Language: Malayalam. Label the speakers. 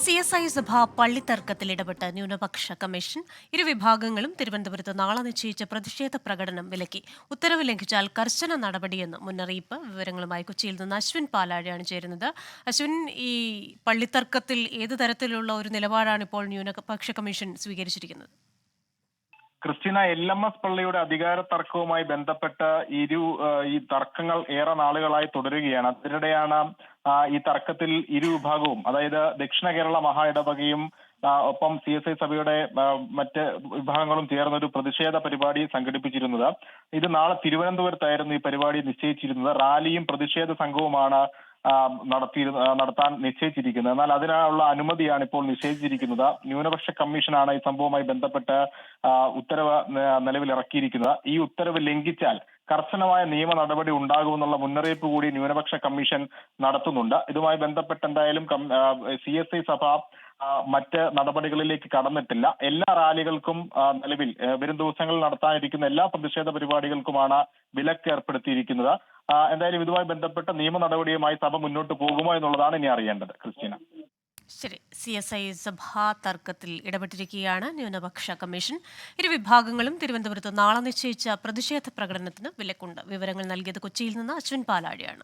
Speaker 1: സി എസ് ഐ സഭ പള്ളിത്തർക്കത്തിൽ ഇടപെട്ട ന്യൂനപക്ഷ കമ്മീഷൻ ഇരുവിഭാഗങ്ങളും തിരുവനന്തപുരത്ത് നാളെ നിശ്ചയിച്ച പ്രതിഷേധ പ്രകടനം വിലക്കി. ഉത്തരവ് ലംഘിച്ചാൽ കർശന നടപടിയെന്ന് മുന്നറിയിപ്പ് വിവരങ്ങളുമായി കൊച്ചിയിൽ നിന്ന് അശ്വിൻ പാലാഴിയാണ് ചേരുന്നത്. അശ്വിൻ ഈ പള്ളിത്തർക്കത്തിൽ ഏത് തരത്തിലുള്ള ഒരു നിലപാടാണ് ഇപ്പോൾ ന്യൂനപക്ഷ കമ്മീഷൻ സ്വീകരിച്ചിരിക്കുന്നത്?
Speaker 2: ക്രിസ്റ്റീന എൽ എം എസ് പള്ളിയുടെ അധികാര തർക്കവുമായി ബന്ധപ്പെട്ട ഇരു ഈ തർക്കങ്ങൾ ഏറെ നാളുകളായി തുടരുകയാണ്. അതിനിടെയാണ് ഈ തർക്കത്തിൽ ഇരു വിഭാഗവും അതായത് ദക്ഷിണ കേരള മഹാ ഇടവകയും ഒപ്പം സി എസ് ഐ സഭയുടെ മറ്റ് വിഭാഗങ്ങളും ചേർന്ന ഒരു പ്രതിഷേധ പരിപാടി സംഘടിപ്പിച്ചിരുന്നത്. ഇത് നാളെ തിരുവനന്തപുരത്തായിരുന്നു ഈ പരിപാടി നിശ്ചയിച്ചിരുന്നത്. റാലിയും പ്രതിഷേധ സംഘവുമാണ് നടത്തി നടത്തിയിരുന്ന നടത്താൻ നിശ്ചയിച്ചിരിക്കുന്നത്. എന്നാൽ അതിനുള്ള അനുമതിയാണ് ഇപ്പോൾ നിശ്ചയിച്ചിരിക്കുന്നത്. ന്യൂനപക്ഷ കമ്മീഷനാണ് ഈ സംഭവവുമായി ബന്ധപ്പെട്ട് ഉത്തരവ് നിലവിലിറക്കിയിരിക്കുന്നത്. ഈ ഉത്തരവ് ലംഘിച്ചാൽ കർശനമായ നിയമ നടപടി ഉണ്ടാകുമെന്നുള്ള മുന്നറിയിപ്പ് കൂടി ന്യൂനപക്ഷ കമ്മീഷൻ നടത്തുന്നുണ്ട്. ഇതുമായി ബന്ധപ്പെട്ട് എന്തായാലും സി എസ് ഐ സഭ മറ്റ് നടപടികളിലേക്ക് കടന്നിട്ടില്ല. എല്ലാ റാലികൾക്കും നിലവിൽ വരും ദിവസങ്ങളിൽ നടത്താനിരിക്കുന്ന എല്ലാ പ്രതിഷേധ പരിപാടികൾക്കുമാണ് വിലക്ക് ഏർപ്പെടുത്തിയിരിക്കുന്നത്. എന്തായാലും ഇതുമായി ബന്ധപ്പെട്ട നിയമ നടപടിയുമായി സഭ മുന്നോട്ട് പോകുമോ എന്നുള്ളതാണ് ഇനി അറിയേണ്ടത്. ക്രിസ്റ്റീന.
Speaker 1: ശരി സി എസ് ഐ സഭാ തർക്കത്തിൽ ഇടപെട്ടിരിക്കുകയാണ് ന്യൂനപക്ഷ കമ്മീഷൻ. ഇരു വിഭാഗങ്ങളും തിരുവനന്തപുരത്ത് നാളെ നിശ്ചയിച്ച പ്രതിഷേധ പ്രകടനത്തിന് വിലക്കുണ്ട്. വിവരങ്ങൾ നൽകിയത് കൊച്ചിയിൽ നിന്ന് അശ്വിൻ പാലാഴിയാണ്.